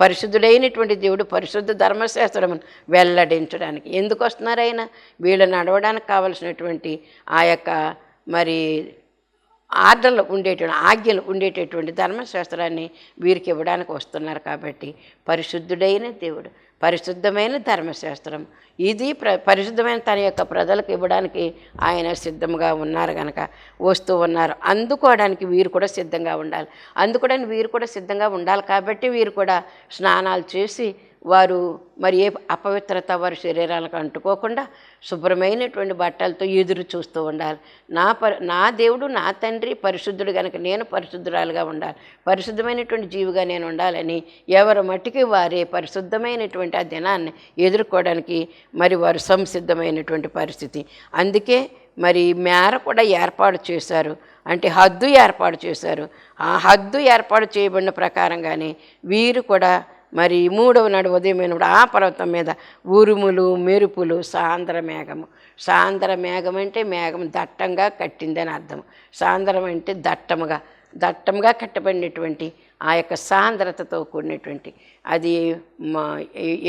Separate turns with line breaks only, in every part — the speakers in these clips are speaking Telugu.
పరిశుద్ధుడైనటువంటి దేవుడు పరిశుద్ధ ధర్మశాస్త్రమును వెల్లడించడానికి. ఎందుకు వస్తున్నారు ఆయన? వీళ్ళు నడవడానికి కావలసినటువంటి ఆ యొక్క మరి ఆర్డర్లు ఉండేటువంటి ఆజ్ఞలు ఉండేటటువంటి ధర్మశాస్త్రాన్ని వీరికి ఇవ్వడానికి వస్తున్నారు కాబట్టి పరిశుద్ధుడైన దేవుడు. పరిశుద్ధమైన ధర్మశాస్త్రం. ఇది ప్ర పరిశుద్ధమైన తన యొక్క ప్రజలకు ఇవ్వడానికి ఆయన సిద్ధంగా ఉన్నారు కనుక వస్తూ ఉన్నారు. అందుకోవడానికి వీరు కూడా సిద్ధంగా ఉండాలి. అందుకోవడానికి వీరు కూడా సిద్ధంగా ఉండాలి కాబట్టి వీరు కూడా స్నానాలు చేసి వారు మరి ఏ అపవిత్రత వారి శరీరాలకు అంటుకోకుండా శుభ్రమైనటువంటి బట్టలతో ఎదురు చూస్తూ ఉండాలి. నా పరి నా దేవుడు నా తండ్రి పరిశుద్ధుడు కనుక నేను పరిశుద్ధురాలుగా ఉండాలి. పరిశుద్ధమైనటువంటి జీవిగా నేను ఉండాలని ఎవరి మట్టికి వారే పరిశుద్ధమైనటువంటి ఆ దినాన్ని ఎదుర్కోవడానికి మరి వారు సంసిద్ధమైనటువంటి పరిస్థితి. అందుకే మరి మేర కూడా ఏర్పాటు చేశారు. అంటే హద్దు ఏర్పాటు చేశారు. ఆ హద్దు ఏర్పాటు చేయబడిన ప్రకారంగానే వీరు కూడా మరి మూడవ నాడు ఉదయమైనప్పుడు ఆ పర్వతం మీద ఉరుములు మెరుపులు సాంద్ర మేఘము. సాంద్ర మేఘం అంటే మేఘం దట్టంగా కట్టిందని అర్థం. సాంద్రం అంటే దట్టముగా దట్టముగా కట్టబడినటువంటి ఆ యొక్క సాంద్రతతో కూడినటువంటి. అది మా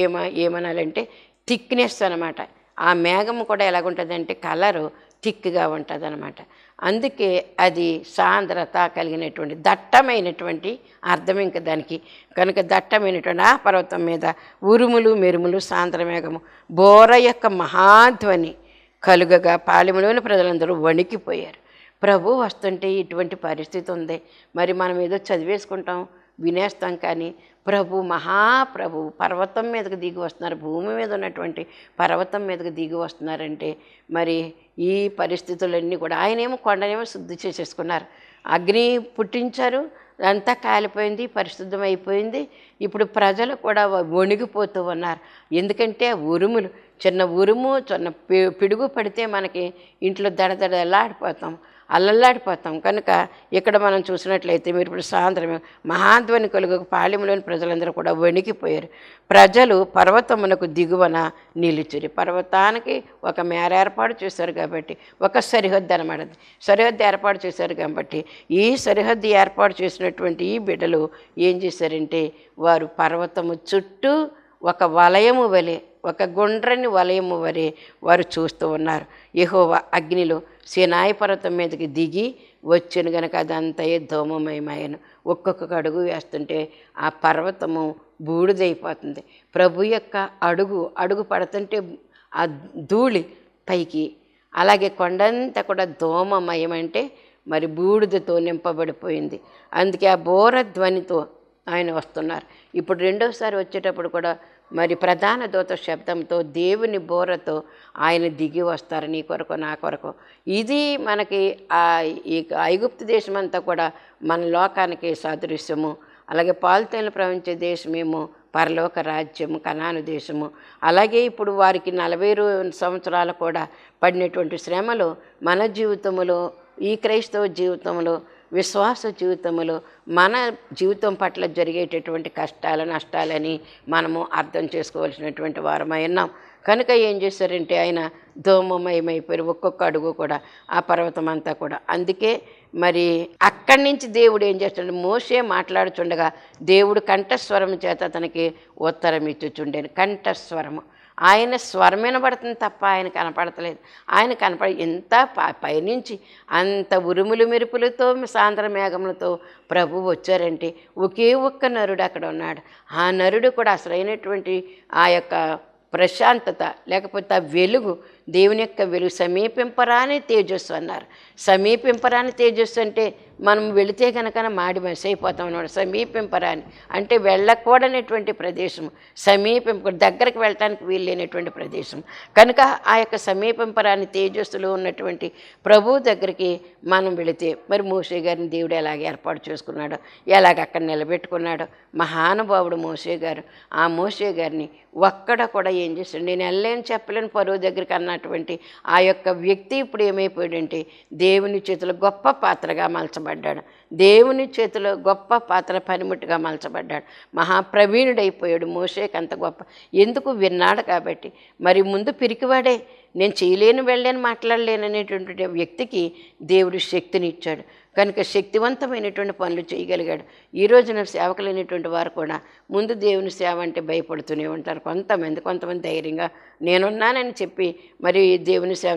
ఏమ ఏమనాలంటే థిక్నెస్ అనమాట ఆ మేఘం కూడా ఎలాగుంటుందంటే కలరు థిక్గా ఉంటుంది అనమాట అందుకే అది సాంద్రత కలిగినటువంటి దట్టమైనటువంటి అర్థం ఇంకా దానికి. కనుక దట్టమైనటువంటి ఆ పర్వతం మీద ఉరుములు మెరుములు సాంద్రమేఘము బోర యొక్క మహాధ్వని కలుగగా పాలెములోని ప్రజలందరూ వణికిపోయారు. ప్రభు వస్తుంటే ఇటువంటి పరిస్థితి ఉంది. మరి మనం ఏదో చదివేసుకుంటాం వినేస్తాం కానీ ప్రభు మహాప్రభు పర్వతం మీదకు దిగి వస్తున్నారు భూమి మీద ఉన్నటువంటి పర్వతం మీదకు దిగి వస్తున్నారంటే మరి ఈ పరిస్థితులన్నీ కూడా. ఆయనేమో కొండనేమో శుద్ధి చేసేసుకున్నారు. అగ్ని పుట్టించారు అంతా కాలిపోయింది పరిశుద్ధం అయిపోయింది ఇప్పుడు ప్రజలు కూడా వణిగిపోతూ ఉన్నారు. ఎందుకంటే ఉరుములు చిన్న ఉరుము చిన్న పి- పిడుగు పడితే మనకి ఇంట్లో దడదడలాడిపోతాం. అల్లల్లాడిపోతాం. కనుక ఇక్కడ మనం చూసినట్లయితే మీరు ఇప్పుడు సాయంత్రం మహాధ్వని కలుగు పాలెంలోని ప్రజలందరూ కూడా వణికిపోయారు. ప్రజలు పర్వతమునకు దిగువన నిలిచిరి. పర్వతానికి ఒక మేర ఏర్పాటు చేశారు కాబట్టి ఒక సరిహద్దు అనమాట అది. సరిహద్దు ఏర్పాటు చేశారు కాబట్టి ఈ సరిహద్దు ఏర్పాటు చేసినటువంటి ఈ బిడ్డలు ఏం చేశారంటే వారు పర్వతము చుట్టూ ఒక వలయము వలె ఒక గుండ్రని వలయము వలె వారు చూస్తూ ఉన్నారు. యహోవ అగ్నిలో సినాయి పర్వతం మీదకి దిగి వచ్చిన గనక అదంతా ధూమమయమాయను ఒక్కొక్క అడుగు వేస్తుంటే ఆ పర్వతము బూడిదైపోతుంది. ప్రభు యొక్క అడుగు అడుగు పడుతుంటే ఆ ధూళి పైకి అలాగే కొండంతా కూడా ధూమమయం అంటే మరి బూడిదతో నింపబడిపోయింది. అందుకే ఆ బోర ధ్వనితో ఆయన వస్తున్నారు. ఇప్పుడు రెండోసారి వచ్చేటప్పుడు కూడా మరి ప్రధాన దూత శబ్దంతో దేవుని బోరతో ఆయన దిగి వస్తారు నీ కొరకు నా కొరకు. ఇది మనకి ఆ ఈ ఐగుప్తు దేశం అంతా కూడా మన లోకానికి సాదృశ్యము. అలాగే పాలుతేనలు ప్రవహించే దేశమేమో పరలోక రాజ్యము కనాను దేశము. అలాగే ఇప్పుడు వారికి నలభై సంవత్సరాలు కూడా పడినటువంటి శ్రమలు మన జీవితంలో ఈ క్రైస్తవ జీవితంలో విశ్వాస జీవితంలో మన జీవితం పట్ల జరిగేటటువంటి కష్టాలు నష్టాలని మనము అర్థం చేసుకోవాల్సినటువంటి వారమై ఉన్నాం. కనుక ఏం చేశారంటే ఆయన ధూమమయమైపోయారు ఒక్కొక్క అడుగు కూడా ఆ పర్వతం అంతా కూడా. అందుకే మరి అక్కడి నుంచి దేవుడు ఏం చేస్తాడు మోసే మాట్లాడుచుండగా దేవుడు కంఠస్వరం చేత అతనికి ఉత్తరం ఇచ్చుచుండేను కంఠస్వరము. ఆయన స్వరం వినబడుతుంది తప్ప ఆయన కనపడతలేదు. ఆయన కనపడ ఎంత ప- పైనుంచి అంత ఉరుములు మెరుపులతో సాంద్ర మేఘములతో ప్రభు వచ్చారంటే ఒకే ఒక్క నరుడు అక్కడ ఉన్నాడు. ఆ నరుడు కూడా అసలైనటువంటి ఆ యొక్క ప్రశాంతత లేకపోతే ఆ వెలుగు దేవుని యొక్క వెలుగు సమీపింపరాని తేజస్సు అన్నారు. సమీపింపరాని తేజస్సు అంటే మనం వెళితే కనుక మాడి మనిషి అయిపోతాం అనమాట సమీపింపరాని. అంటే వెళ్ళకూడనటువంటి ప్రదేశం. సమీపింప దగ్గరకు వెళ్ళటానికి వీల్లేనటువంటి ప్రదేశం. కనుక ఆ యొక్క సమీపింపరాని తేజస్సులో ఉన్నటువంటి ప్రభు దగ్గరికి మనం వెళితే మరి మోసే గారిని దేవుడు ఎలాగ ఏర్పాటు చేసుకున్నాడో? ఎలాగ అక్కడ నిలబెట్టుకున్నాడో? మహానుభావుడు మోసే గారు. ఆ మోసే గారిని ఒక్కడ కూడా ఏం చేశాడు? నేను వెళ్ళలేని చెప్పలేని పరువు దగ్గరికి అన్నటువంటి ఆ యొక్క వ్యక్తి ఇప్పుడు ఏమైపోయాడంటే దేవుని చేతిలో గొప్ప పాత్రగా మలచబడ్డాడు. దేవుని చేతిలో గొప్ప పాత్ర పనిముట్టుగా మలచబడ్డాడు. మహాప్రవీణుడైపోయాడు. మోషేకి అంత గొప్ప. ఎందుకు విన్నాడు కాబట్టి. మరి ముందు పిరికివాడే. నేను చేయలేను వెళ్ళలేను మాట్లాడలేను అనేటువంటి వ్యక్తికి దేవుడు శక్తిని ఇచ్చాడు కనుక శక్తివంతమైనటువంటి పనులు చేయగలిగాడు. ఈ రోజున సేవకులైనటువంటి వారు కూడా ముందు దేవుని సేవ అంటే భయపడుతూనే ఉంటారు. కొంతమంది కొంతమంది ధైర్యంగా నేనున్నానని చెప్పి మరి దేవుని సేవ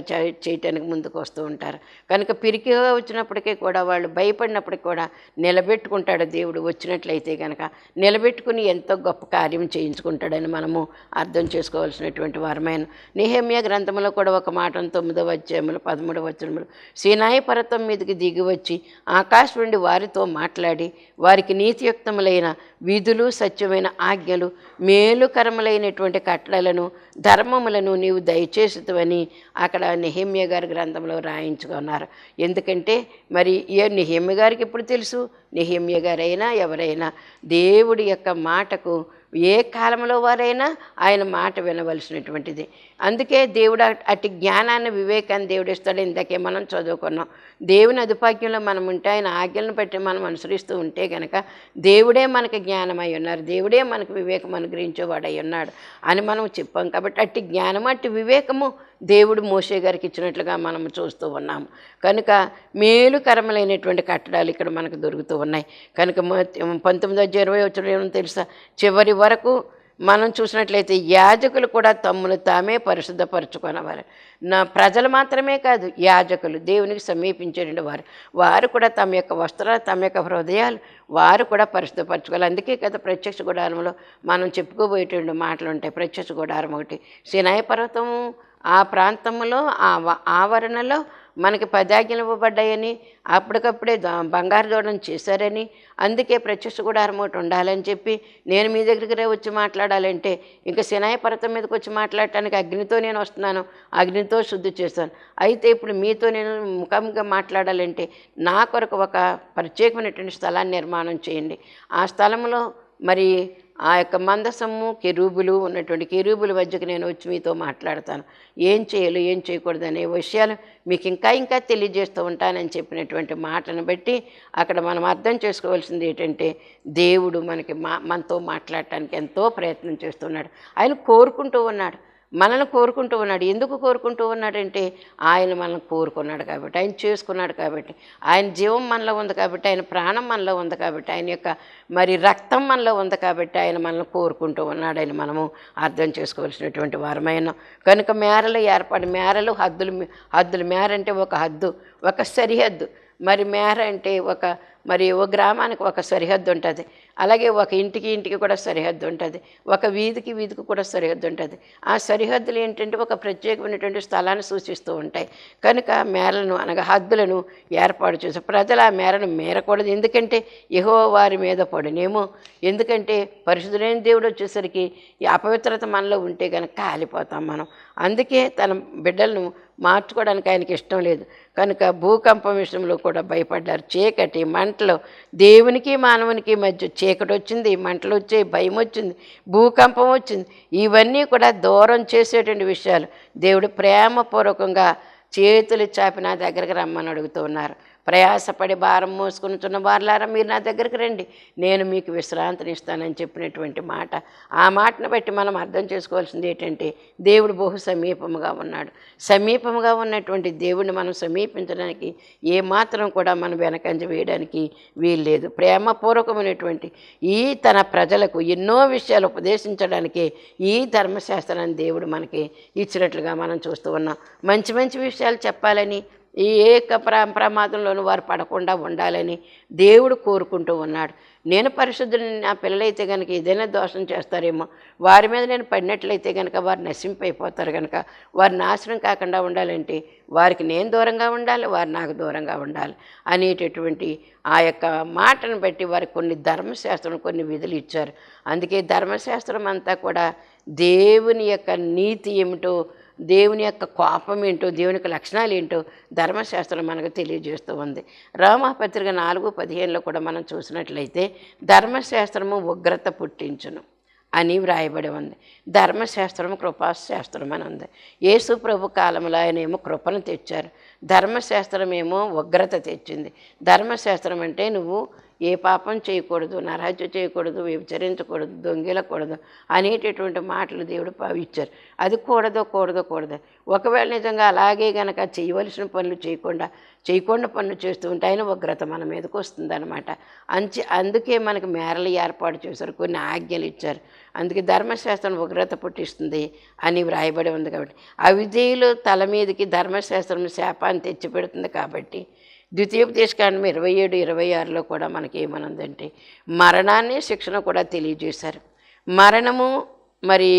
చేయటానికి ముందుకు వస్తూ ఉంటారు. కనుక పిరికిగా వచ్చినప్పటికీ కూడా వాళ్ళు భయపడినప్పటికీ కూడా నిలబెట్టుకుంటాడు దేవుడు. వచ్చినట్లయితే కనుక నిలబెట్టుకుని ఎంతో గొప్ప కార్యం చేయించుకుంటాడని మనము అర్థం చేసుకోవాల్సినటువంటి వారమైన నిహమ్య గ్రంథంలో కూడా ఒక మాట తొమ్మిదవ అధ్యాయములు పదమూడవ వచనములు సీనాయి పర్వతం మీదకి దిగి వచ్చి ఆకాశం నుండి వారితో మాట్లాడి వారికి నీతియుక్తములైన విధులు సత్యమైన ఆజ్ఞలు మేలుకరములైనటువంటి కట్టడలను ధర్మములను నీవు దయచేసుతవని అక్కడ నిహిమ్య గారి గ్రంథంలో రాయించుకున్నారు. ఎందుకంటే మరి ఏ నిహిమ్య గారికి ఇప్పుడు తెలుసు? నిహిమ్య గారైనా ఎవరైనా దేవుడి యొక్క మాటకు ఏ కాలంలో వారైనా ఆయన మాట వినవలసినటువంటిది. అందుకే దేవుడు అటు అట్టి జ్ఞానాన్ని వివేకాన్ని దేవుడు ఇస్తాడు. ఇందాకే మనం చదువుకున్నాం. దేవుని అదుపాక్యంలో మనం ఉంటే ఆయన ఆజ్ఞలను బట్టి మనం అనుసరిస్తూ ఉంటే కనుక దేవుడే మనకి జ్ఞానమై ఉన్నారు. దేవుడే మనకు వివేకం అనుగ్రహించేవాడై ఉన్నాడు అని మనం చెప్పాం. కాబట్టి అట్టి జ్ఞానం అట్టి వివేకము దేవుడు మోషే గారికి ఇచ్చినట్లుగా మనం చూస్తూ ఉన్నాము. కనుక మేలుకరములైనటువంటి కట్టడాలు ఇక్కడ మనకు దొరుకుతూ ఉన్నాయి. కనుక పంతొమ్మిది వందల ఇరవై వచ్చిన ఏమో తెలుసా? చివరి వరకు మనం చూసినట్లయితే యాజకులు కూడా తమ్మును తామే పరిశుద్ధపరచుకునేవారు. నా ప్రజలు మాత్రమే కాదు యాజకులు దేవునికి సమీపించేటువంటి వారు. వారు కూడా తమ యొక్క వస్త్రాలు తమ యొక్క హృదయాలు వారు కూడా పరిశుద్ధపరచుకోవాలి. అందుకే కదా ప్రత్యక్ష గుడారంలో మనం చెప్పుకోబోయేటువంటి మాటలు ఉంటాయి. ప్రత్యక్ష గుడారం ఒకటి. సినాయి పర్వతము ఆ ప్రాంతంలో ఆ ఆవరణలో మనకి పదాజ్ఞలు ఇవ్వబడ్డాయని అప్పటికప్పుడే బంగారు దూడను చేశారని అందుకే ప్రత్యక్ష గుడారం ఒకటి ఉండాలని చెప్పి నేను మీ దగ్గరికి వచ్చి మాట్లాడాలంటే ఇంకా సినాయి పర్వతం మీదకి వచ్చి మాట్లాడటానికి అగ్నితో నేను వస్తున్నాను అగ్నితో శుద్ధి చేస్తాను. అయితే ఇప్పుడు మీతో నేను ముఖంగా మాట్లాడాలంటే నా కొరకు ఒక ప్రత్యేకమైనటువంటి స్థలాన్ని నిర్మాణం చేయండి. ఆ స్థలంలో మరి ఆ యొక్క మందసము కెరూబులు ఉన్నటువంటి కెరూబుల మధ్యకు నేను వచ్చి మీతో మాట్లాడతాను. ఏం చేయాలి ఏం చేయకూడదు అనే విషయాలు మీకు ఇంకా ఇంకా తెలియజేస్తూ ఉంటానని చెప్పినటువంటి మాటను బట్టి అక్కడ మనం అర్థం చేసుకోవాల్సింది ఏంటంటే దేవుడు మనకి మా మనతో మాట్లాడటానికి ఎంతో ప్రయత్నం చేస్తున్నాడు. ఆయన కోరుకుంటూ ఉన్నాడు. మనల్ని కోరుకుంటూ ఉన్నాడు. ఎందుకు కోరుకుంటూ ఉన్నాడంటే ఆయన మనల్ని కోరుకున్నాడు కాబట్టి ఆయన చేసుకున్నాడు కాబట్టి ఆయన జీవం మనలో ఉంది కాబట్టి ఆయన ప్రాణం మనలో ఉంది కాబట్టి ఆయన యొక్క మరి రక్తం మనలో ఉంది కాబట్టి ఆయన మనల్ని కోరుకుంటూ ఉన్నాడని మనము అర్థం చేసుకోవాల్సినటువంటి వారమైన కనుక మేరలు ఏర్పాటు మేరలు హద్దులు హద్దులు మేర అంటే ఒక హద్దు ఒక సరిహద్దు. మరి మేర అంటే ఒక మరి ఓ గ్రామానికి ఒక సరిహద్దు ఉంటుంది. అలాగే ఒక ఇంటికి ఇంటికి కూడా సరిహద్దు ఉంటుంది. ఒక వీధికి వీధికి కూడా సరిహద్దు ఉంటుంది. ఆ సరిహద్దులు ఏంటంటే ఒక ప్రత్యేకమైనటువంటి స్థలాన్ని సూచిస్తూ ఉంటాయి. కనుక మేరలను అనగా హద్దులను ఏర్పాటు చేసి ప్రజలు ఆ మేరను మేరకూడదు. ఎందుకంటే ఎహో వారి మీద పడునేమో. ఎందుకంటే పరిశుద్ధులైన దేవుడు వచ్చేసరికి ఈ అపవిత్రత మనలో ఉంటే కనుక కాలిపోతాం మనం. అందుకే తన బిడ్డలను మార్చుకోవడానికి ఆయనకి ఇష్టం లేదు. కనుక భూకంపం విషయంలో కూడా భయపడ్డారు. చీకటి మంటలు దేవునికి మానవునికి మధ్య చీకటి వచ్చింది మంటలు వచ్చాయి భయం వచ్చింది భూకంపం వచ్చింది. ఇవన్నీ కూడా దూరం చేసేటువంటి విషయాలు. దేవుడు ప్రేమపూర్వకంగా చేతులు చాపి నా దగ్గరికి రమ్మని అడుగుతూ ఉన్నారు. ప్రయాసపడి భారం మోసుకునిచున్న వారులారా మీరు నా దగ్గరికి రండి. నేను మీకు విశ్రాంతిని ఇస్తానని చెప్పినటువంటి మాట. ఆ మాటను బట్టి మనం అర్థం చేసుకోవాల్సింది ఏంటంటే దేవుడు బహు సమీపముగా ఉన్నాడు. సమీపముగా ఉన్నటువంటి దేవుడిని మనం సమీపించడానికి ఏమాత్రం కూడా మనం వెనకంజ వేయడానికి వీల్లేదు. ప్రేమపూర్వకమైనటువంటి ఈ తన ప్రజలకు ఎన్నో విషయాలు ఉపదేశించడానికి ఈ ధర్మశాస్త్రాన్ని దేవుడు మనకి ఇచ్చినట్లుగా మనం చూస్తూ ఉన్నాం. మంచి మంచి విషయాలు చెప్పాలని ఈ ఏక ప్ర ప్రమాదంలోనూ వారు పడకుండా ఉండాలని దేవుడు కోరుకుంటూ ఉన్నాడు. నేను పరిశుద్ధుని నా పిల్లలైతే కనుక ఏదైనా దోషం చేస్తారేమో వారి మీద నేను పడినట్లయితే కనుక వారు నశింపైపోతారు కనుక వారు నాశనం కాకుండా ఉండాలంటే వారికి నేను దూరంగా ఉండాలి వారు నాకు దూరంగా ఉండాలి అనేటటువంటి ఆ యొక్క మాటను బట్టి వారికి కొన్ని ధర్మశాస్త్రం కొన్ని విధులు ఇచ్చారు. అందుకే ధర్మశాస్త్రం అంతా కూడా దేవుని యొక్క నీతి ఏమిటో దేవుని యొక్క కోపం ఏంటో దేవుని యొక్క లక్షణాలు ఏంటో ధర్మశాస్త్రం మనకు తెలియజేస్తూ ఉంది. రామపత్రిక నాలుగు పదిహేనులో కూడా మనం చూసినట్లయితే ధర్మశాస్త్రము ఉగ్రత పుట్టించును అని వ్రాయబడి ఉంది. ధర్మశాస్త్రం కృపాశాస్త్రం అని ఉంది. యేసు ప్రభు కాలంలో ఆయన ఏమో కృపను తెచ్చారు. ధర్మశాస్త్రం ఏమో ఉగ్రత తెచ్చింది. ధర్మశాస్త్రం అంటే నువ్వు ఏ పాపం చేయకూడదు నరహత్య చేయకూడదు వ్యభిచరించకూడదు దొంగిలకూడదు అనేటటువంటి మాటలు దేవుడు ఇచ్చారు అది కూడదో కూడదో కూడదు. ఒకవేళ నిజంగా అలాగే గనక చేయవలసిన పనులు చేయకుండా చేయకుండా పనులు చేస్తూ ఉంటే ఆయన ఉగ్రత మన మీదకి వస్తుందన్నమాట. అంచి అందుకే మనకి మేరలు ఏర్పాటు చేశారు కొన్ని ఆజ్ఞలు ఇచ్చారు. అందుకే ధర్మశాస్త్రం ఉగ్రత పుట్టిస్తుంది అని వ్రాయబడి ఉంది కాబట్టి. అవిధేయులు తల మీదకి ధర్మశాస్త్రం శాపాన్ని తెచ్చిపెడుతుంది కాబట్టి ద్వితీయోపదేశకాండం ఇరవై ఏడు ఇరవై ఆరులో కూడా మనకి ఏమనుందంటే మరణాన్ని శిక్షణ కూడా తెలియజేశారు. మరణము మరి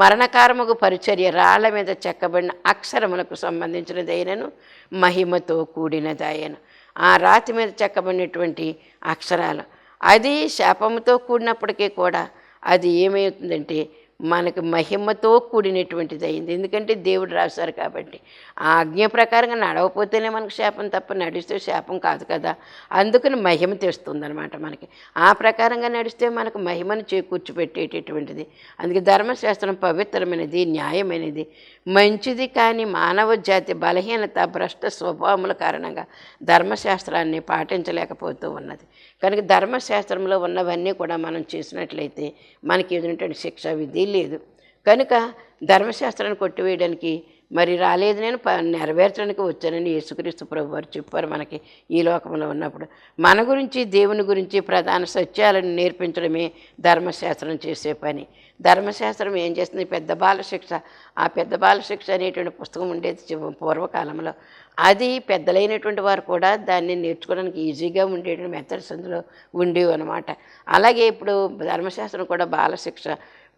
మరణకారముకు పరిచర్య రాళ్ళ మీద చెక్కబడిన అక్షరములకు సంబంధించినదైనను మహిమతో కూడినదాయను. ఆ రాతి మీద చెక్కబడినటువంటి అక్షరాలు. అది శాపముతో కూడినప్పటికీ కూడా అది ఏమవుతుందంటే మనకు మహిమతో కూడినటువంటిది అయింది ఎందుకంటే దేవుడు రాశారు కాబట్టి. ఆ ఆజ్ఞ ప్రకారంగా నడవపోతేనే మనకు శాపం తప్ప నడిస్తే శాపం కాదు కదా. అందుకని మహిమ తెస్తుంది అనమాట మనకి. ఆ ప్రకారంగా నడిస్తే మనకు మహిమను చేకూర్చిపెట్టేటటువంటిది అందుకే ధర్మశాస్త్రం పవిత్రమైనది న్యాయమైనది. మంచిది కానీ మానవ జాతి బలహీనత భ్రష్ట స్వభావముల కారణంగా ధర్మశాస్త్రాన్ని పాటించలేకపోతూ ఉన్నది. కనుక ధర్మశాస్త్రంలో ఉన్నవన్నీ కూడా మనం చేసినట్లయితే మనకి ఎదుటి శిక్ష విధి లేదు. కనుక ధర్మశాస్త్రాన్ని కొట్టివేయడానికి మరి రాలేదు నేను ప నెరవేర్చడానికి వచ్చానని యేసుక్రీస్తు ప్రభు వారు చెప్పారు మనకి ఈ లోకంలో ఉన్నప్పుడు. మన గురించి దేవుని గురించి ప్రధాన సత్యాలను నేర్పించడమే ధర్మశాస్త్రం చేసే పని. ధర్మశాస్త్రం ఏం చేస్తుంది? పెద్ద బాల శిక్ష ఆ పెద్ద బాల శిక్ష అనేటువంటి పుస్తకం ఉండేది పూర్వకాలంలో. అది పెద్దలైనటువంటి వారు కూడా దాన్ని నేర్చుకోవడానికి ఈజీగా ఉండేటువంటి మెథడ్స్ అందులో ఉండేవి అనమాట అలాగే ఇప్పుడు ధర్మశాస్త్రం కూడా బాలశిక్ష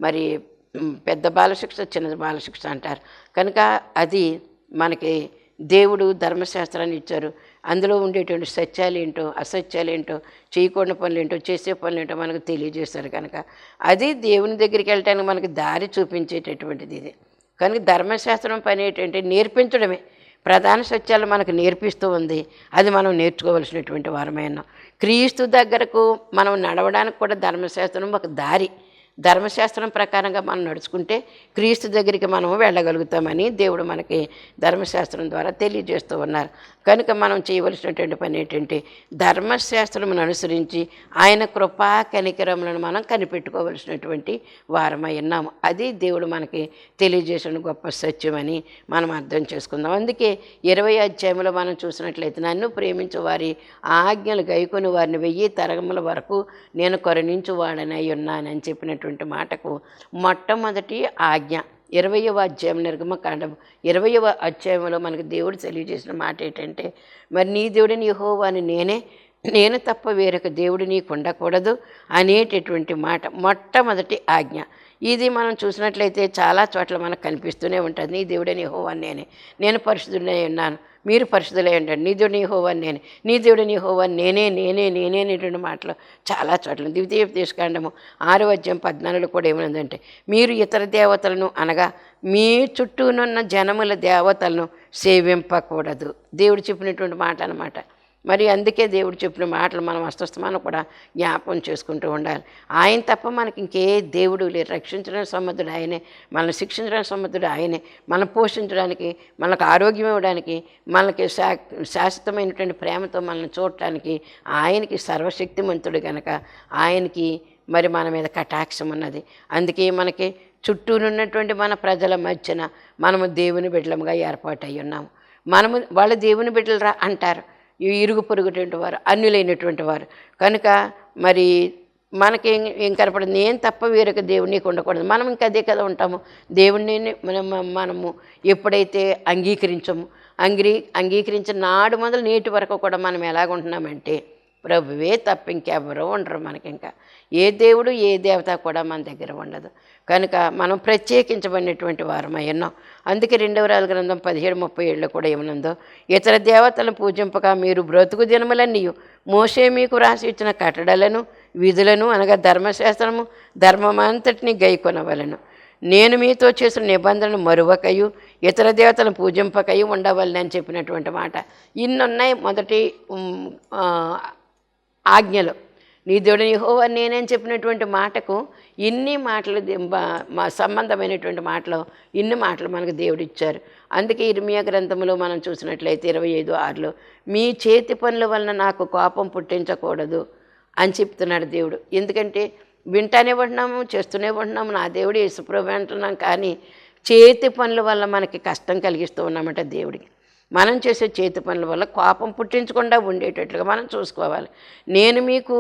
మరి పెద్ద బాలశిక్ష చిన్న బాలశిక్ష అంటారు. కనుక అది మనకి దేవుడు ధర్మశాస్త్రాన్ని ఇచ్చారు. అందులో ఉండేటువంటి సత్యాలు ఏంటో అసత్యాలు ఏంటో చేయకూడని పనులు ఏంటో చేసే పనులు ఏంటో మనకు తెలియజేశారు కనుక. అది దేవుని దగ్గరికి వెళ్ళటానికి మనకు దారి చూపించేటటువంటిది ఇది. కనుక ధర్మశాస్త్రం పని ఏంటంటే నేర్పించడమే. ప్రధాన సత్యాలు మనకు నేర్పిస్తూ ఉంది. అది మనం నేర్చుకోవలసినటువంటి వారమైనా క్రీస్తు దగ్గరకు మనం నడవడానికి కూడా ధర్మశాస్త్రం ఒక దారి. ధర్మశాస్త్రం ప్రకారంగా మనం నడుచుకుంటే క్రీస్తు దగ్గరికి మనం వెళ్ళగలుగుతామని దేవుడు మనకి ధర్మశాస్త్రం ద్వారా తెలియజేస్తూ ఉన్నారు. కనుక మనం చేయవలసినటువంటి పని ఏంటంటే ధర్మశాస్త్రమును అనుసరించి ఆయన కృపా కనికరములను మనం కనిపెట్టుకోవలసినటువంటి వారమై ఉన్నాము. అది దేవుడు మనకి తెలియజేసిన గొప్ప సత్యమని మనం అర్థం చేసుకుందాం. అందుకే ఇరవై అధ్యాయంలో మనం చూసినట్లయితే నన్ను ప్రేమించు వారి ఆజ్ఞలు గైకొని వారిని వెయ్యి తరగముల వరకు నేను కరుణించువాడనై ఉన్నానని చెప్పినటువంటి మాటకు మొట్టమొదటి ఆజ్ఞ. ఇరవయవ అధ్యాయం నిర్గమకాండం. ఇరవయవ అధ్యాయంలో మనకు దేవుడు తెలియజేసిన మాట ఏంటంటే మరి నీ దేవుడిని యహోవాని నేనే నేను తప్ప వేరొక దేవుడు నీకు ఉండకూడదు అనేటటువంటి మాట మొట్టమొదటి ఆజ్ఞ. ఇది మనం చూసినట్లయితే చాలా చోట్ల మనకు కనిపిస్తూనే ఉంటుంది. నీ దేవుడని యహోవాని నేనే నేను పరిశుద్ధుడై ఉన్నాను. మీరు పరిశుద్ధులే ఉండండి. నీ దేవుడు నీ హోవన్ నేనే. నీ దేవుడు నీ హోవాని నేనే నేనే నేనే అనేటువంటి మాటలు చాలా చోట్ల ద్వితీయ తీసుకుండము ఆరో అధ్యాయం పద్నాలుగులో కూడా ఏమైందంటే మీరు ఇతర దేవతలను అనగా మీ చుట్టూనున్న జనముల దేవతలను సేవింపకూడదు. దేవుడు చెప్పినటువంటి మాట అనమాట మరి అందుకే దేవుడు చెప్పిన మాటలు మనం అస్తస్తమానం కూడా జ్ఞాపకం చేసుకుంటూ ఉండాలి. ఆయన తప్ప మనకి ఇంకే దేవుడు లేదు రక్షించడానికి సమర్థుడు ఆయనే. మనల్ని శిక్షించడానికి సమర్థుడు ఆయనే. మనం పోషించడానికి మనకు ఆరోగ్యం ఇవ్వడానికి మనకి శా శాశ్వతమైనటువంటి ప్రేమతో మనల్ని చూడటానికి ఆయనకి సర్వశక్తిమంతుడు కనుక ఆయనకి మరి మన మీద కటాక్షం ఉన్నది. అందుకే మనకి చుట్టూనున్నటువంటి మన ప్రజల మధ్యన మనము దేవుని బిడ్డలముగా ఏర్పాటై ఉన్నాము. మనము వాళ్ళ దేవుని బిడ్డలరా అంటారు. ఇరుగు పొరుగుటువంటి వారు అన్యులైనటువంటి వారు. కనుక మరి మనకి ఏం ఏం కనపడింది? నేను తప్ప వేరొక దేవుడు ఉండకూడదు. మనం ఇంకా అదే కదా ఉంటాము. దేవుడిని మనం మనము ఎప్పుడైతే అంగీకరించము అంగీ అంగీకరించిన నాడు మొదలు నేటి వరకు కూడా మనం ఎలాగుంటున్నామంటే ప్రభువే తప్ప ఇంకెవరూ ఉండరు మనకి ఇంకా ఏ దేవుడు ఏ దేవత కూడా మన దగ్గర ఉండదు. కనుక మనం ప్రత్యేకించబడినటువంటి వారం ఎన్నో అందుకే రెండవ రాజు గ్రంథం పదిహేడు ముప్పై ఏళ్ళు కూడా ఏమనుందో ఇతర దేవతలను పూజింపక మీరు బ్రతుకు దినములన్నీ మోసే మీకు రాసి ఇచ్చిన కట్టడలను విధులను అనగా ధర్మశాస్త్రము ధర్మమంతటిని గైకొనవలను. నేను మీతో చేసిన నిబంధనలు మరువకయు ఇతర దేవతలను పూజింపకయు ఉండవాలని అని చెప్పినటువంటి మాట. ఇన్నున్నాయి. మొదటి ఆజ్ఞలు. నీ దేవుడు యెహోవా నేనేం చెప్పినటువంటి మాటకు ఇన్ని మాటలు మా సంబంధమైనటువంటి మాటలు ఇన్ని మాటలు మనకు దేవుడు ఇచ్చారు అందుకే ఇర్మియా గ్రంథంలో మనం చూసినట్లయితే ఇరవై ఐదు ఆరులో మీ చేతి పనుల వలన నాకు కోపం పుట్టించకూడదు అని చెప్తున్నాడు దేవుడు. ఎందుకంటే వింటానే ఉంటున్నాము చేస్తూనే ఉంటున్నాము నా దేవుడు యేసుప్రభు అంటున్నాం కానీ చేతి పనుల వల్ల మనకి కష్టం కలిగిస్తూ ఉన్నామట దేవుడికి. మనం చేసే చేతి పనుల వల్ల కోపం పుట్టించకుండా ఉండేటట్లుగా మనం చూసుకోవాలి. నేను మీకు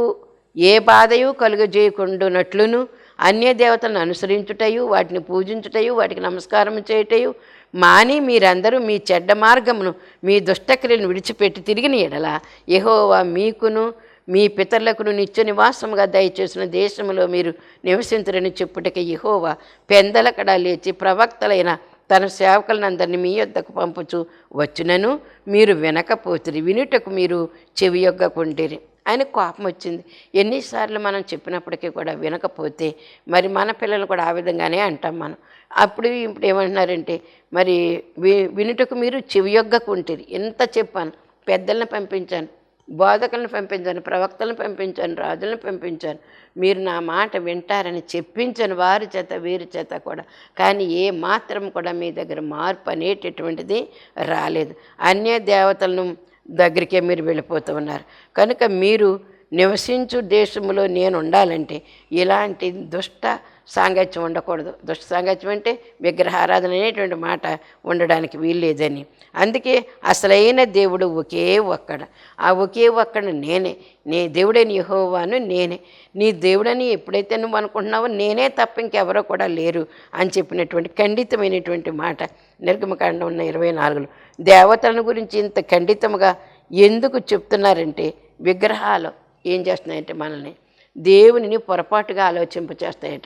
ఏ బాధయు కలుగజేయకుండానట్లును అన్య దేవతలను అనుసరించుటయు వాటిని పూజించుటయు వాటికి నమస్కారం చేయుటయు మాని మీరందరూ మీ చెడ్డ మార్గమును మీ దుష్టక్రియలను విడిచిపెట్టి తిరిగిన ఎడల యహోవా మీకును మీ పితరులకును నిత్య నివాసముగా దయచేసిన దేశంలో మీరు నివసించరని చెప్పుటకి యహోవా పెందలకడ లేచి ప్రవక్తలైన తన సేవకులందరినీ మీ యొద్దకు పంపుచు వచ్చినను. మీరు వినకపోతిరి వినుటకు మీరు చెవి యొగ్గకుండిరి ఆయన కోపం వచ్చింది ఎన్నిసార్లు మనం చెప్పినప్పటికీ కూడా వినకపోతే మరి మన పిల్లలు కూడా ఆ విధంగానే అంటాం మనం. అప్పుడు ఇప్పుడు ఏమంటున్నారంటే మరి వి వినుటకు మీరు చెవి యొగ్గకుంటిరి. ఎంత చెప్పాను? పెద్దలను పంపించాను. బోధకులను పంపించాను ప్రవక్తలను పంపించాను రాజులను పంపించాను. మీరు నా మాట వింటారని చెప్పించను వారి చేత వీరి చేత కూడా. కానీ ఏ మాత్రం కూడా మీ దగ్గర మార్పు అనేటటువంటిది రాలేదు. అన్య దేవతలను దగ్గరికే మీరు వెళ్ళిపోతూ ఉన్నారు. కనుక మీరు నివసించు దేశంలో నేను ఉండాలంటే ఇలాంటి దుష్ట సాంగత్యం ఉండకూడదు. దుష్ట సాంగత్యం అంటే విగ్రహారాధన అనేటువంటి మాట ఉండడానికి వీల్లేదని. అందుకే అసలైన దేవుడు ఒకే ఒక్కడ. ఆ ఒకే ఒక్కడు నేనే. నీ దేవుడైన యహోవాను నేనే. నీ దేవుడని ఎప్పుడైతే నువ్వు అనుకుంటున్నావో నేనే తప్ప ఇంకెవరో కూడా లేరు అని చెప్పినటువంటి ఖండితమైనటువంటి మాట నిర్గమకాండం ఉన్న ఇరవై నాలుగులో. దేవతలను గురించి ఇంత ఖండితముగా ఎందుకు చెప్తున్నారంటే విగ్రహాలు ఏం చేస్తున్నాయంటే మనల్ని దేవునిని పొరపాటుగా ఆలోచింప చేస్తాయట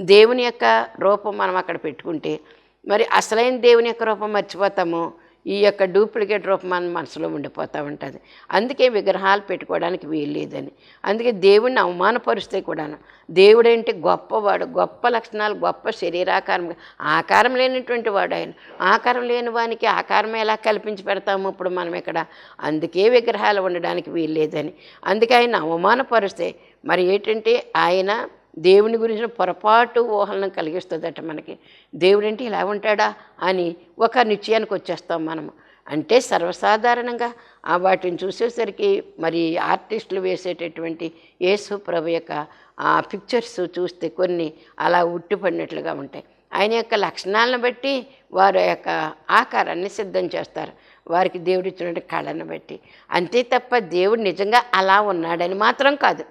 దేవుని యొక్క రూపం మనం అక్కడ పెట్టుకుంటే మరి అసలైన దేవుని యొక్క రూపం మర్చిపోతాము ఈ యొక్క డూప్లికేట్ రూపం మన మనసులో ఉండిపోతూ ఉంటుంది. అందుకే విగ్రహాలు పెట్టుకోవడానికి వీల్లేదని అందుకే దేవుణ్ణి అవమానపరుస్తే కూడాను దేవుడంటే గొప్పవాడు గొప్ప లక్షణాలు గొప్ప శరీరాకారం ఆకారం లేనటువంటి వాడు ఆయన. ఆకారం లేని వానికి ఆకారం ఎలా కల్పించి పెడతాము ఇప్పుడు మనం ఇక్కడ? అందుకే విగ్రహాలు ఉండడానికి వీల్లేదని అందుకే ఆయన అవమానపరుస్తే మరి ఏంటంటే ఆయన దేవుని గురించిన పొరపాటు ఊహలను కలిగిస్తుందట మనకి. దేవుడంటే ఇలా ఉంటాడా అని ఒక నిశ్చయానికి వచ్చేస్తాం మనము అంటే సర్వసాధారణంగా ఆ వాటిని చూసేసరికి మరి ఆర్టిస్టులు వేసేటటువంటి యేసు ప్రభు యొక్క ఆ పిక్చర్స్ చూస్తే కొన్ని అలా ఉట్టిపడినట్లుగా ఉంటాయి. ఆయన యొక్క లక్షణాలను బట్టి వారి యొక్క ఆకారాన్ని సిద్ధం చేస్తారు. వారికి దేవుడిచ్చినటువంటి కళను బట్టి. అంతే తప్ప దేవుడు నిజంగా అలా ఉన్నాడని మాత్రం కాదు.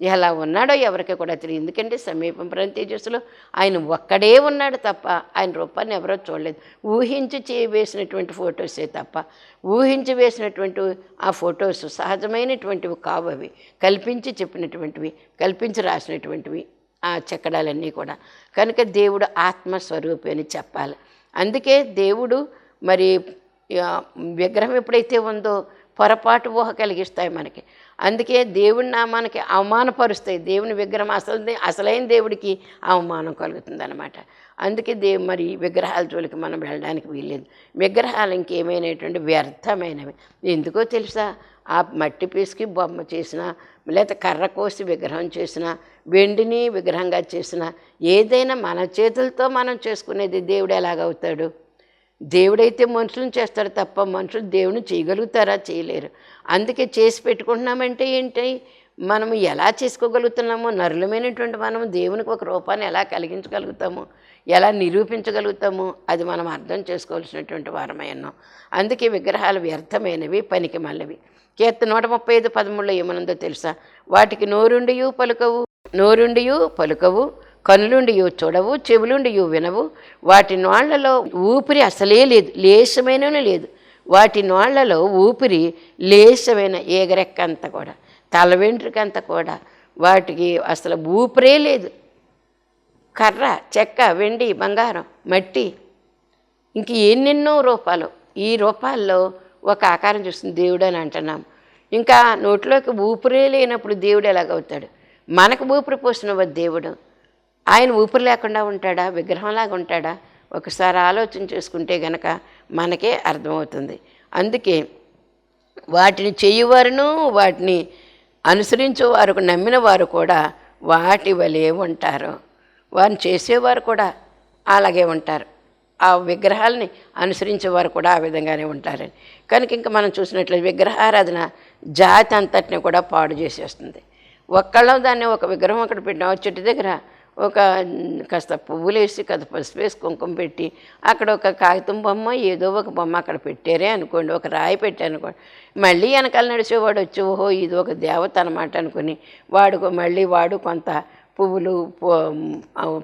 ఎలా ఉన్నాడో ఎవరికి కూడా తెలియదు. ఎందుకంటే సమీపం తేజస్సులో ఆయన ఒక్కడే ఉన్నాడు తప్ప ఆయన రూపాన్ని ఎవరో చూడలేదు. ఊహించి వేసినటువంటి ఫొటోసే తప్ప ఊహించి వేసినటువంటి ఆ ఫొటోస్ సహజమైనటువంటివి కావు అవి. కల్పించి చెప్పినటువంటివి కల్పించి రాసినటువంటివి ఆ చెక్కడాలన్నీ కూడా. కనుక దేవుడు ఆత్మస్వరూపి అని చెప్పాలి. అందుకే దేవుడు మరి విగ్రహం ఎప్పుడైతే ఉందో పొరపాటు ఊహ కలిగిస్తాయి మనకి. అందుకే దేవుడి నామానికి అవమానపరుస్తాయి. దేవుని విగ్రహం అసలు అసలైన దేవుడికి అవమానం కలుగుతుంది అనమాట అందుకే దేవు మరి విగ్రహాల జోలికి మనం వెళ్ళడానికి వీల్లేదు. విగ్రహాలు ఇంకేమైనటువంటి వ్యర్థమైనవి. ఎందుకో తెలుసా? ఆ మట్టి పీసుకి బొమ్మ చేసిన లేకపోతే కర్ర కోసి విగ్రహం చేసిన వెండిని విగ్రహంగా చేసిన ఏదైనా మన చేతులతో మనం చేసుకునేది దేవుడు ఎలాగవుతాడు? దేవుడైతే మనుషులను చేస్తాడు తప్ప మనుషులు దేవుని చేయగలుగుతారా? చేయలేరు. అందుకే చేసి పెట్టుకుంటున్నామంటే ఏంటి? మనం ఎలా చేసుకోగలుగుతున్నామో నరులమైనటువంటి మనం దేవునికి ఒక రూపాన్ని ఎలా కలిగించగలుగుతాము ఎలా నిరూపించగలుగుతాము అది మనం అర్థం చేసుకోవాల్సినటువంటి వారమై ఉన్నాం. అందుకే విగ్రహాలు వ్యర్థమైనవి పనికి మళ్ళవి. కీర్త నూట ముప్పై ఐదు పదమూడులో ఏమనుందో తెలుసా? వాటికి నోరుండియు పలుకవు నోరుండియు పలుకవు కనులుండియు చూడవు చెవులుండియు వినవు వాటి నోళ్ళలో ఊపిరి అసలే లేదు లేశమైన లేదు. వాటి నోళ్ళలో ఊపిరి లేశమైన ఏగరెక్కంత కూడా తల వెంట్రుకంత కూడా వాటికి అసలు ఊపిరే లేదు. కర్ర చెక్క వెండి బంగారం మట్టి ఇంక ఎన్నెన్నో రూపాలు. ఈ రూపాల్లో ఒక ఆకారం చూస్తుంది దేవుడు అని అంటున్నాం. ఇంకా నోట్లోకి ఊపిరే లేనప్పుడు దేవుడు ఎలాగవుతాడు మనకు ఊపిరి పోసిన దేవుడు. ఆయన ఊపిరి లేకుండా ఉంటాడా? విగ్రహంలాగా ఉంటాడా? ఒకసారి ఆలోచన చేసుకుంటే గనక మనకే అర్థమవుతుంది. అందుకే వాటిని చేయువారును వాటిని అనుసరించే వారు నమ్మిన వారు కూడా వాటి వలె ఉంటారు. వారిని చేసేవారు కూడా అలాగే ఉంటారు. ఆ విగ్రహాలని అనుసరించేవారు కూడా ఆ విధంగానే ఉంటారని కనుక ఇంకా మనం చూసినట్లయితే విగ్రహారాధన జాతి అంతటిని కూడా పాడు చేసేస్తుంది. ఒక్కళ్ళం దాన్ని ఒక విగ్రహం అక్కడ పెట్టిన చెట్టు దగ్గర ఒక కాస్త పువ్వులు వేసి కాస్త పసుపు వేసి కుంకుమ పెట్టి అక్కడ ఒక కాగితం బొమ్మ ఏదో ఒక బొమ్మ అక్కడ పెట్టారే అనుకోండి ఒక రాయి పెట్టారనుకోండి. మళ్ళీ వెనకాల నడిచేవాడు వచ్చి ఓహో ఇది ఒక దేవత అనమాట అనుకుని వాడు మళ్ళీ వాడు కొంత పువ్వులు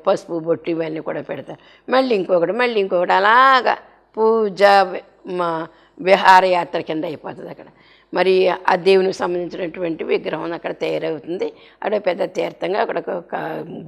పసుపు బొట్టు ఇవన్నీ కూడా పెడతారు. మళ్ళీ ఇంకొకటి మళ్ళీ ఇంకొకటి అలాగా పూజ మా విహారయాత్ర కింద అయిపోతుంది అక్కడ. మరి ఆ దేవునికి సంబంధించినటువంటి విగ్రహం అక్కడ తయారవుతుంది. అక్కడ పెద్ద తీర్థంగా అక్కడ ఒక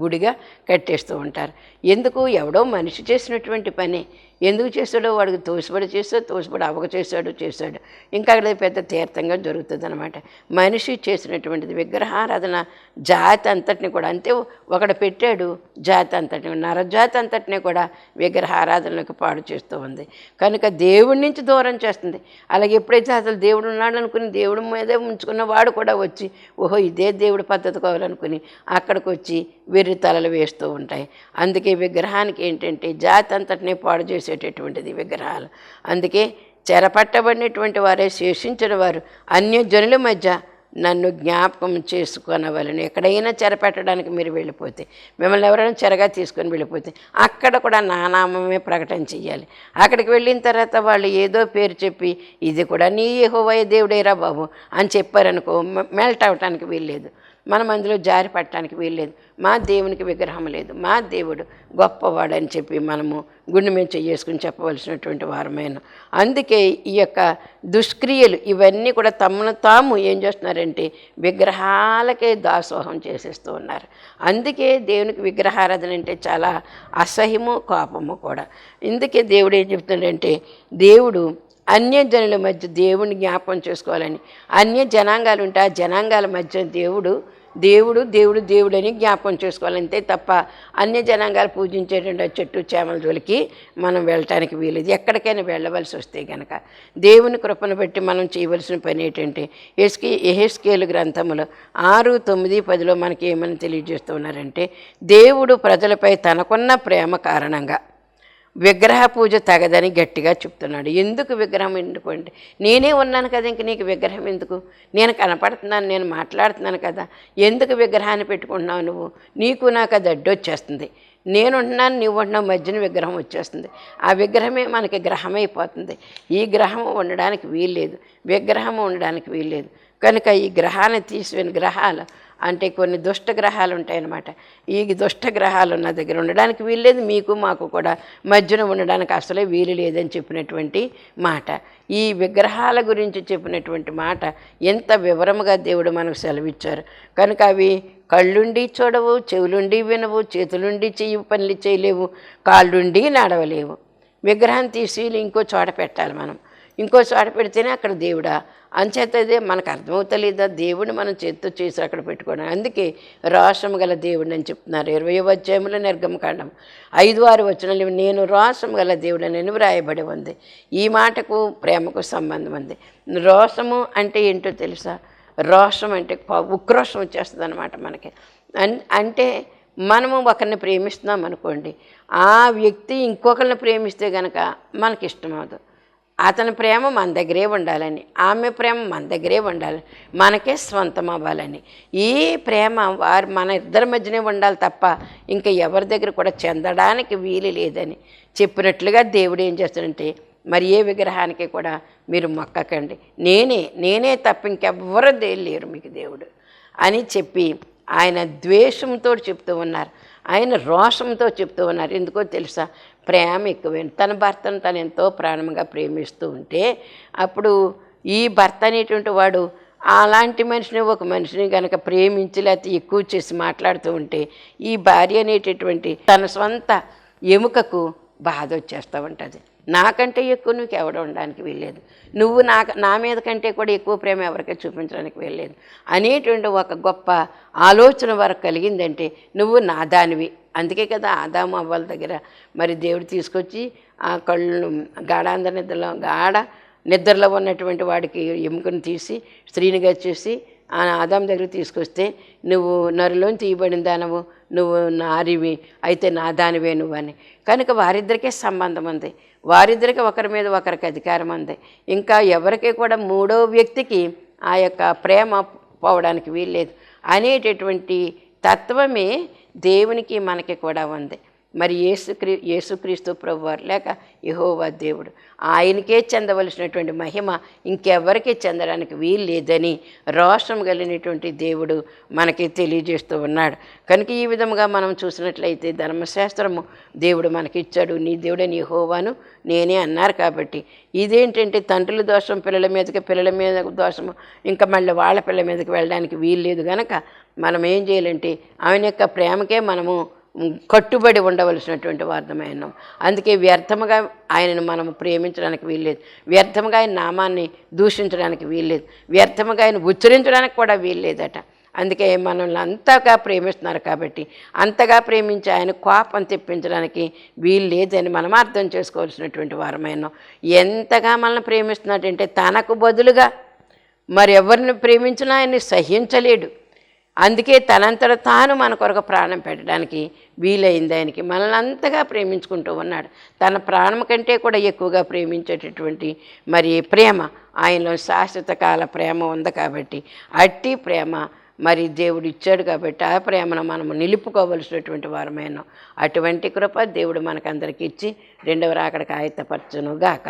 గుడిగా కట్టేస్తూ ఉంటారు. ఎందుకు? ఎవడో మనిషి చేసినటువంటి పని. ఎందుకు చేశాడో? వాడికి తోసిపడి చేస్తాడు తోసిపడి అవక చేశాడు చేశాడు. ఇంకా అక్కడ పెద్ద తీర్థంగా జరుగుతుంది అనమాట మనిషి చేసినటువంటిది విగ్రహారాధన జాతి అంతటిని కూడా అంతే ఒకడు పెట్టాడు జాతి అంతటిని నరజాతి అంతటిని కూడా విగ్రహారాధనలకు పాడు చేస్తూ ఉంది. కనుక దేవుడి నుంచి దూరం చేస్తుంది. అలాగే ఎప్పుడైతే అసలు దేవుడు ఉన్నాడు అనుకుని దేవుడి మీదే ఉంచుకున్న వాడు కూడా వచ్చి ఓహో ఇదే దేవుడి పద్ధతి కావాలనుకుని అక్కడికి వచ్చి వెర్రి తలలు వేస్తూ ఉంటాయి. అందుకే విగ్రహానికి ఏంటంటే జాతి అంతటినీ పాడు చేసేటటువంటిది విగ్రహాలు. అందుకే చెరపట్టబడినటువంటి వారే శేషించిన వారు అన్యజనుల మధ్య నన్ను జ్ఞాపకం చేసుకునవలను. ఎక్కడైనా చెరపెట్టడానికి మీరు వెళ్ళిపోతే మిమ్మల్ని ఎవరైనా చెరగా తీసుకొని వెళ్ళిపోతే అక్కడ కూడా నానామమే ప్రకటన చెయ్యాలి. అక్కడికి వెళ్ళిన తర్వాత వాళ్ళు ఏదో పేరు చెప్పి ఇది కూడా నీ హోవయ దేవుడేరా బాబు అని చెప్పారనుకో మెల్ట్ అవటానికి వీల్లేదు. మనం అందులో జారి పట్టడానికి వీల్లేదు మా దేవునికి విగ్రహం లేదు. మా దేవుడు గొప్పవాడని చెప్పి మనము గుండె మీద చేసుకుని చెప్పవలసినటువంటి వారమైన. అందుకే ఈ యొక్క దుష్క్రియలు ఇవన్నీ కూడా తమను తాము ఏం చేస్తున్నారంటే విగ్రహాలకే దాసోహం చేసేస్తూ ఉన్నారు. అందుకే దేవునికి విగ్రహారాధన అంటే చాలా అసహ్యము కోపము కూడా. ఇందుకే దేవుడు ఏం చెప్తున్నాడంటే దేవుడు అన్యజనుల మధ్య దేవుని జ్ఞాపకం చేసుకోవాలని. అన్య జనాంగాలు ఉంటే ఆ జనాంగాల మధ్య దేవుడు దేవుడు దేవుడు దేవుడని జ్ఞాపకం చేసుకోవాలి. అంతే తప్ప అన్య జనాంగాలు పూజించేటువంటి చెట్టు చేమల జోలికి మనం వెళ్ళటానికి వీలేదు. ఎక్కడికైనా వెళ్ళవలసి వస్తే గనక దేవుని కృపను బట్టి మనం చేయవలసిన పని ఏంటంటే ఎస్కి ఎహెస్కేలు గ్రంథములో ఆరు తొమ్మిది పదిలో మనకి ఏమని తెలియజేస్తున్నారంటే దేవుడు ప్రజలపై తనకున్న ప్రేమ కారణంగా విగ్రహ పూజ తగదని గట్టిగా చెప్తున్నాడు. ఎందుకు విగ్రహం ఎందుకు అంటే నేనే ఉన్నాను కదా ఇంక నీకు విగ్రహం ఎందుకు? నేను కనపడుతున్నాను నేను మాట్లాడుతున్నాను కదా. ఎందుకు విగ్రహాన్ని పెట్టుకుంటున్నావు నువ్వు? నీకు నాకు అది అడ్డొచ్చేస్తుంది నేను ఉంటున్నాను నువ్వు ఉంటున్నావు మధ్యన విగ్రహం వచ్చేస్తుంది. ఆ విగ్రహమే మనకి గ్రహం అయిపోతుంది. ఈ గ్రహం ఉండడానికి వీల్లేదు. విగ్రహం ఉండడానికి వీల్లేదు. కనుక ఈ గ్రహాన్ని తీసివేని గ్రహాలు అంటే కొన్ని దుష్ట గ్రహాలు ఉంటాయన్నమాట ఈ దుష్ట గ్రహాలు ఉన్న దగ్గర ఉండడానికి వీల్లేదు మీకు మాకు కూడా. మధ్యన ఉండడానికి అసలే వీలు లేదని చెప్పినటువంటి మాట. ఈ విగ్రహాల గురించి చెప్పినటువంటి మాట ఎంత వివరముగా దేవుడు మనకు సెలవిచ్చారు. కనుక అవి కళ్ళుండి చూడవు చెవులుండి వినవు చేతులుండి చెయ్యి పనులు చేయలేవు కాళ్ళుండి నడవలేవు. విగ్రహం తీసి ఇంకో చోట పెట్టాలి మనం. ఇంకో చోట పెడితేనే అక్కడ దేవుడా? అంచేతదే మనకు అర్థమవుతలేదా? దేవుడిని మనం చేత్తో చేసి అక్కడ పెట్టుకోవడం. అందుకే రోషము గల దేవుడిని అని చెప్తున్నారు. ఇరవై అధ్యాయంలో నిర్గమకాండం ఐదు వారు వచ్చిన నేను రోషం గల దేవుడని అని వ్రాయబడి ఉంది. ఈ మాటకు ప్రేమకు సంబంధం ఉంది. రోషము అంటే ఏంటో తెలుసా? రోషం అంటే ఉక్రోషం వచ్చేస్తుంది అనమాట మనకి. అన్ అంటే మనము ఒకరిని ప్రేమిస్తున్నాం అనుకోండి. ఆ వ్యక్తి ఇంకొకరిని ప్రేమిస్తే కనుక మనకి ఇష్టం అతని ప్రేమ మన దగ్గరే ఉండాలని ఆమె ప్రేమ మన దగ్గరే ఉండాలి మనకే స్వంతం అవ్వాలని. ఈ ప్రేమ వారు మన ఇద్దరి మధ్యనే ఉండాలి తప్ప ఇంకా ఎవరి దగ్గర కూడా చెందడానికి వీలు లేదని చెప్పినట్లుగా దేవుడు ఏం చేస్తాడంటే మరి ఏ విగ్రహానికి కూడా మీరు మొక్కకండి. నేనే నేనే తప్ప ఇంకెవ్వరు లేరు మీకు దేవుడు అని చెప్పి ఆయన ద్వేషంతో చెప్తూ ఉన్నారు. ఆయన రోషంతో చెప్తూ ఉన్నారు. ఎందుకో తెలుసా? ప్రేమ ఎక్కువైంది తన భర్తను తను ఎంతో ప్రాణంగా ప్రేమిస్తూ ఉంటే అప్పుడు ఈ భర్త అనేటువంటి వాడు అలాంటి మనిషిని ఒక మనిషిని కనుక ప్రేమించి లేకపోతే ఎక్కువ చేసి మాట్లాడుతూ ఉంటే ఈ భార్య అనేటటువంటి తన సొంత ఎముకకు బాధ వచ్చేస్తూ ఉంటుంది. నాకంటే ఎక్కువ నువ్వు ఎవడ ఉండడానికి వీల్లేదు. నువ్వు నా నా మీద కంటే కూడా ఎక్కువ ప్రేమ ఎవరికీ చూపించడానికి వీల్లేదు. అనేటువంటి ఒక గొప్ప ఆలోచన వరకు కలిగిందంటే నువ్వు నా దానివి. అందుకే కదా ఆదాము అవ్వాల దగ్గర మరి దేవుడు తీసుకొచ్చి ఆ కళ్ళు గాఢాంధ నిద్రలో గాఢ నిద్రలో ఉన్నటువంటి వాడికి ఎముకను తీసి స్త్రీనిగా చేసి ఆ ఆదాం దగ్గర తీసుకొస్తే నువ్వు నరులోని తీయబడిన దానవు నువ్వు నారివి అయితే నా దానివే నువ్వు అని కనుక వారిద్దరికే సంబంధం ఉంది. వారిద్దరికి ఒకరి మీద ఒకరికి అధికారం ఉంది. ఇంకా ఎవరికి కూడా మూడో వ్యక్తికి ఆ యొక్క ప్రేమ పోవడానికి వీల్లేదు. అనేటటువంటి తత్వమే దేవునికి మనకి కూడా ఉంది. మరి యేసుక్రీ యేసుక్రీస్తు ప్రభువారు లేక యహోవా దేవుడు. ఆయనకే చెందవలసినటువంటి మహిమ ఇంకెవ్వరికి చెందడానికి వీలు లేదని రోషం కలిగినటువంటి దేవుడు మనకి తెలియజేస్తూ ఉన్నాడు. కనుక ఈ విధముగా మనం చూసినట్లయితే ధర్మశాస్త్రము దేవుడు మనకిచ్చాడు. నీ దేవుడని యెహోవాను నేనే అన్నారు కాబట్టి. ఇదేంటంటే తండ్రుల దోషం పిల్లల మీదకి పిల్లల మీద దోషము ఇంకా మళ్ళీ వాళ్ళ పిల్లల మీదకి వెళ్ళడానికి వీలు లేదు కనుక మనం ఏం చేయాలంటే ఆయన యొక్క ప్రేమకే మనము కట్టుబడి ఉండవలసినటువంటి వార్థమైనాం అందుకే వ్యర్థముగా ఆయనను మనం ప్రేమించడానికి వీల్లేదు. వ్యర్థముగా ఆయన నామాన్ని దూషించడానికి వీల్లేదు. వ్యర్థముగా ఆయన ఉచ్చరించడానికి కూడా వీల్లేదట. అందుకే మనల్ని అంతగా ప్రేమిస్తున్నారు కాబట్టి అంతగా ప్రేమించి ఆయన కోపం తెప్పించడానికి వీలు లేదని మనం అర్థం చేసుకోవాల్సినటువంటి వారమైనాం ఎంతగా మనల్ని ప్రేమిస్తున్నాడంటే తనకు బదులుగా మరి ఎవరిని ప్రేమించినా ఆయన్ని సహించలేడు. అందుకే తనంతట తాను మన కొరకు ప్రాణం పెట్టడానికి వీలైంది ఆయనకి. మనల్ని అంతగా ప్రేమించుకుంటూ ఉన్నాడు. తన ప్రాణం కంటే కూడా ఎక్కువగా ప్రేమించేటటువంటి మరి ప్రేమ ఆయనలో శాశ్వత కాల ప్రేమ ఉంది కాబట్టి అట్టి ప్రేమ మరి దేవుడు ఇచ్చాడు కాబట్టి ఆ ప్రేమను మనం నిలుపుకోవలసినటువంటి వారమైన అటువంటి కృప దేవుడు మనకందరికి ఇచ్చి రెండవ రాకడకు ఆయత్తపరచును గాక.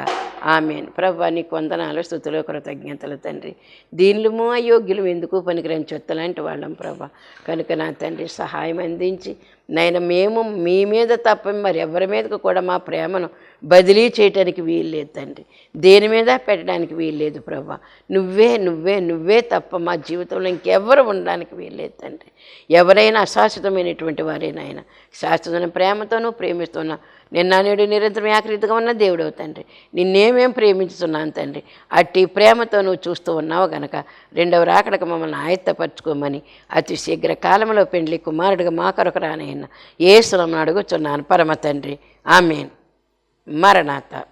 ఆమెన్. ప్రభా నీ కొందనాలు స్థుతులు కృతజ్ఞతలు తండ్రి. దీనిలో అయోగ్యులు ఎందుకు పనికిరని చెత్తలాంటి వాళ్ళం ప్రభా కనుక నా తండ్రి సహాయం అందించి నైనా మేము మీ మీద తప్ప మరి ఎవరి మీదకు కూడా మా ప్రేమను బదిలీ చేయటానికి వీల్లేదు తండ్రి. దేని మీద పెట్టడానికి వీల్లేదు ప్రభా నువ్వే నువ్వే నువ్వే తప్ప మా జీవితంలో ఇంకెవ్వరు ఉండడానికి వీల్లేదు తండ్రి. ఎవరైనా అశాశ్వతమైనటువంటి వారేనాయన శాశ్వతమైన ప్రేమతోనూ ప్రేమిస్తున్నా నిన్న నేడు నిరంతరం ఏకరీతిగా ఉన్న దేవుడవు తండ్రి. నిన్నేమేం ప్రేమించుతున్నాను తండ్రి? అట్టి ప్రేమతో నువ్వు చూస్తూ ఉన్నావు గనక రెండవ రాకడకు మమ్మల్ని ఆయత్తపరచుకోమని అతి శీఘ్ర కాలంలో పెండ్లి కుమారుడిగా మా కొరకు రానయ్యన్న ఏ సులం అడుగుచున్నాను. పరమ తండ్రి. ఆమెన్. మరణాత.